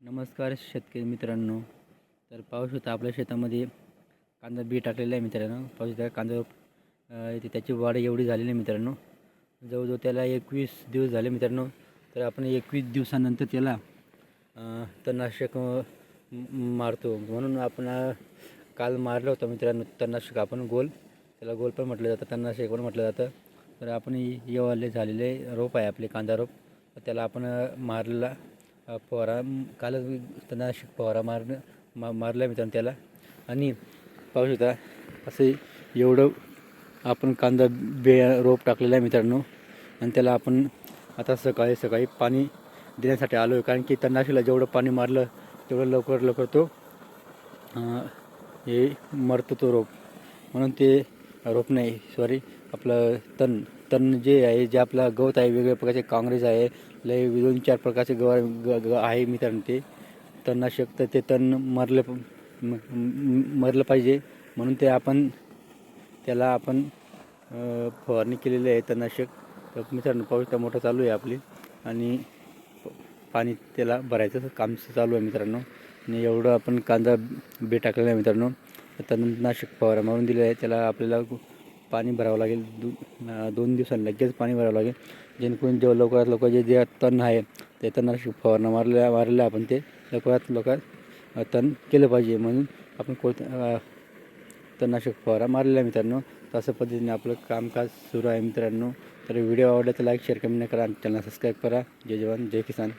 नमस्कार शेतकरी मित्रांनो. तर पाऊस होता आपल्या शेतामध्ये कांदा बी टाकलेला आहे मित्रांनो. पाऊस त्या कांदा इथे त्याची वाढ एवढी झालेली आहे मित्रांनो. जवळजवळ त्याला एकवीस दिवस झाले मित्रांनो. तर आपण एकवीस दिवसानंतर त्याला तणनाशक मारतो. म्हणून आपण काल मारलं होतं मित्रांनो तणनाशक. आपण गोल त्याला गोल पण म्हटलं जातं तणनाशक पण म्हटलं जातं. तर आपण येवाले झालेले रोप आहे आपले कांदा रोप. तर त्याला आपण मारलेला फवारा कालच मी तणनाशक फवारा मारणं मा मारला मित्रांनो त्याला. आणि पाऊस होता असं एवढं आपण कांदा बे रोप टाकलेला आहे मित्रांनो. आणि त्याला आपण आता सकाळी सकाळी पाणी देण्यासाठी आलो आहे कारण की तणनाशकला जेवढं पाणी मारलं तेवढं लवकर लवकर तो हे मरतो तो रोप. म्हणून ते रोप नाही सॉरी आपलं तण. तण जे आहे जे आपला गवत आहे वेगवेगळ्या प्रकारचे काँग्रेस आहे लय दोन चार प्रकारचे गव ग आहे मित्रांनो ते. तणनाशक तर ते तण मरलं मरलं पाहिजे. म्हणून ते आपण त्याला आपण फवारणी केलेली आहे तणनाशक. तर मित्रांनो पाऊस मोठा चालू आहे आपली. आणि पाणी त्याला भरायचं काम चालू आहे मित्रांनो. आणि एवढं आपण कांदा बे टाकलेला आहे मित्रांनो. तणनाशक फवारा मारून दिलेलं आहे. त्याला आपल्याला पाणी भरावं लागेल. दो दोन दिवसांनी लगेच पाणी भरावं लागेल. जेणेकरून जेव्हा लवकरात लवकर जे जे तण आहे ते तणनाशक फवारणा मारल्या मारलेलं आपण ते लवकरात लवकर तण केलं पाहिजे. म्हणून आपण कोणत्या तणनाशक फवारा मारलेला आहे मित्रांनो. तसं पद्धतीने आपलं कामकाज सुरू आहे मित्रांनो. तर व्हिडिओ आवडला तर लाईक शेअर कमेंट करा आणि चॅनल सबस्क्राईब करा. जय जवान जय किसान.